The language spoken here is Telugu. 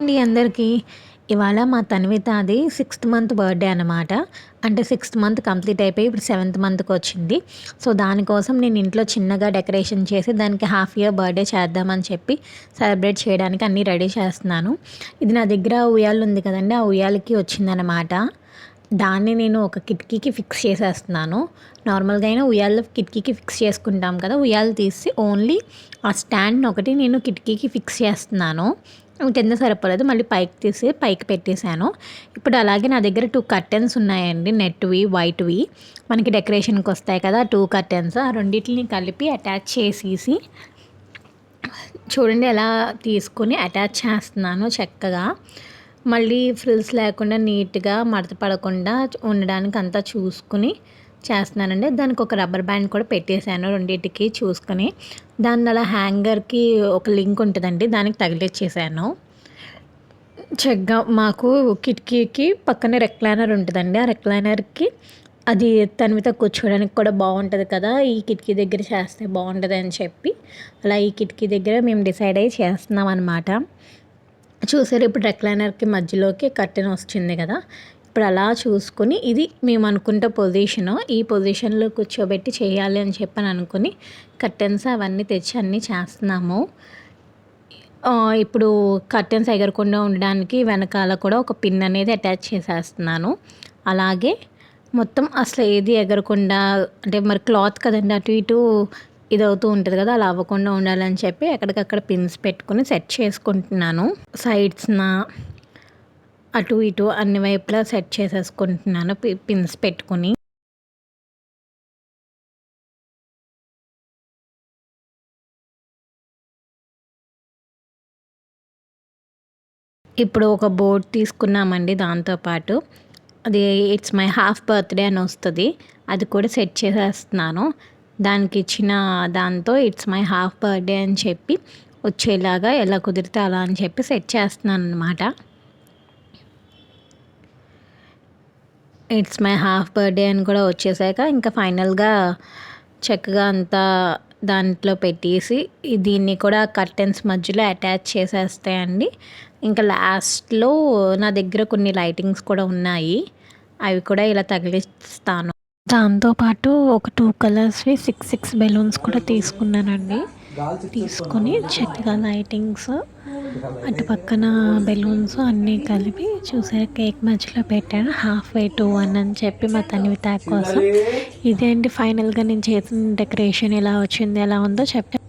అండి అందరికీ. ఇవాళ మా తన్విత అది సిక్స్త్ మంత్ బర్త్డే అనమాట అంటే సిక్స్త్ మంత్ కంప్లీట్ అయిపోయి ఇప్పుడు సెవెంత్ మంత్కి వచ్చింది. సో దానికోసం నేను ఇంట్లో చిన్నగా డెకరేషన్ చేసి దానికి హాఫ్ ఇయర్ బర్త్డే చేద్దామని చెప్పి సెలబ్రేట్ చేయడానికి అన్నీ రెడీ చేస్తున్నాను. ఇది నా దగ్గర ఉయ్యాలు ఉంది కదండి ఆ ఉయ్యాలకి వచ్చిందనమాట దాన్ని నేను ఒక కిటికీకి ఫిక్స్ చేసేస్తున్నాను. నార్మల్గా అయినా ఉయ్యాలు కిటికీకి ఫిక్స్ చేసుకుంటాం కదా ఉయ్యాలు తీసి ఓన్లీ ఆ స్టాండ్ ఒకటి నేను కిటికీకి ఫిక్స్ చేస్తున్నాను. కింద సరిపోలేదు. మళ్ళీ పైకి తీసి పైకి పెట్టేశాను. ఇప్పుడు అలాగే నా దగ్గర టూ కర్టెన్స్ ఉన్నాయండి. నెట్వి వైట్వి మనకి డెకరేషన్కి వస్తాయి కదా టూ కర్టెన్స్ ఆ రెండింటిని కలిపి అటాచ్ చేసేసి చూడండి ఎలా తీసుకొని అటాచ్ చేస్తున్నాను చక్కగా. మళ్ళీ ఫ్రిల్స్ లేకుండా నీట్గా మడత పడకుండా ఉండడానికి అంతా చూసుకుని చేస్తున్నానండి. దానికి ఒక రబ్బర్ బ్యాండ్ కూడా పెట్టేశాను రెండింటికి చూసుకొని. దాన్ని అలా హ్యాంగర్కి ఒక లింక్ ఉంటుందండి. దానికి తగిలిచ్చేసాను. చెగ్గా మాకు కిటికీకి పక్కనే రెక్లైనర్ ఉంటుందండి. ఆ రెక్లైనర్కి అది తన మీద కూర్చోడానికి కూడా బాగుంటుంది కదా. ఈ కిటికీ దగ్గర చేస్తే బాగుంటుంది అని చెప్పి అలా ఈ కిటికీ దగ్గర మేము డిసైడ్ అయ్యి చేస్తున్నాం అనమాట చూసారు ఇప్పుడు రెక్లైనర్కి మధ్యలోకి కర్టెన్ వచ్చింది కదా. ఇప్పుడు అలా చూసుకొని ఇది మేము అనుకుంటే పొజిషను. ఈ పొజిషన్లో కూర్చోబెట్టి చేయాలి అని చెప్పని అనుకుని కర్టెన్స్ అవన్నీ తెచ్చి అన్నీ చేస్తున్నాము. ఇప్పుడు కర్టెన్స్ ఎగరకుండా ఉండడానికి వెనకాల కూడా ఒక పిన్ అనేది అటాచ్ చేసేస్తున్నాను. అలాగే మొత్తం అసలు ఏది ఎగరకుండా అంటే మరి క్లాత్ కదండి అటు ఇటు ఇది అవుతూ ఉంటుంది కదా అలా అవ్వకుండా ఉండాలని చెప్పి ఎక్కడికక్కడ పిన్స్ పెట్టుకుని సెట్ చేసుకుంటున్నాను. సైడ్స్న అటు ఇటు అన్ని వైపులా సెట్ చేసేసుకుంటున్నాను పిన్స్ పెట్టుకుని. ఇప్పుడు ఒక బోర్డ్ తీసుకున్నామండి దాంతోపాటు అది ఇట్స్ మై హాఫ్ బర్త్డే అని వస్తుంది. అది కూడా సెట్ చేసేస్తున్నాను. దానికి ఇచ్చిన దాంతో ఇట్స్ మై హాఫ్ బర్త్డే అని చెప్పి వచ్చేలాగా ఎలా కుదిరితే అలా అని చెప్పి సెట్ చేస్తున్నాను అనమాట ఇట్స్ మై హాఫ్ బర్త్డే అని కూడా వచ్చేసాక ఇంకా ఫైనల్గా చక్కగా అంతా దాంట్లో పెట్టేసి దీన్ని కూడా కర్టెన్స్ మధ్యలో అటాచ్ చేసేస్తాయండి. ఇంకా లాస్ట్లో నా దగ్గర కొన్ని లైటింగ్స్ కూడా ఉన్నాయి. అవి కూడా ఇలా తగిలిస్తాను. దాంతోపాటు ఒక టూ కలర్స్వి సిక్స్ సిక్స్ బెలూన్స్ కూడా తీసుకున్నానండి. తీసుకొని చక్కగా లైటింగ్స్ అటు పక్కన బెలూన్స్ అన్నీ కలిపి చూసే కేక్ మధ్యలో పెట్టాను హాఫ్ వే టూ వన్ అని చెప్పి మా తనివి ట్యాగ్ కోసం. ఇదేంటి ఫైనల్గా నేను చేసిన డెకరేషన్ ఎలా వచ్చింది ఎలా ఉందో చెప్తే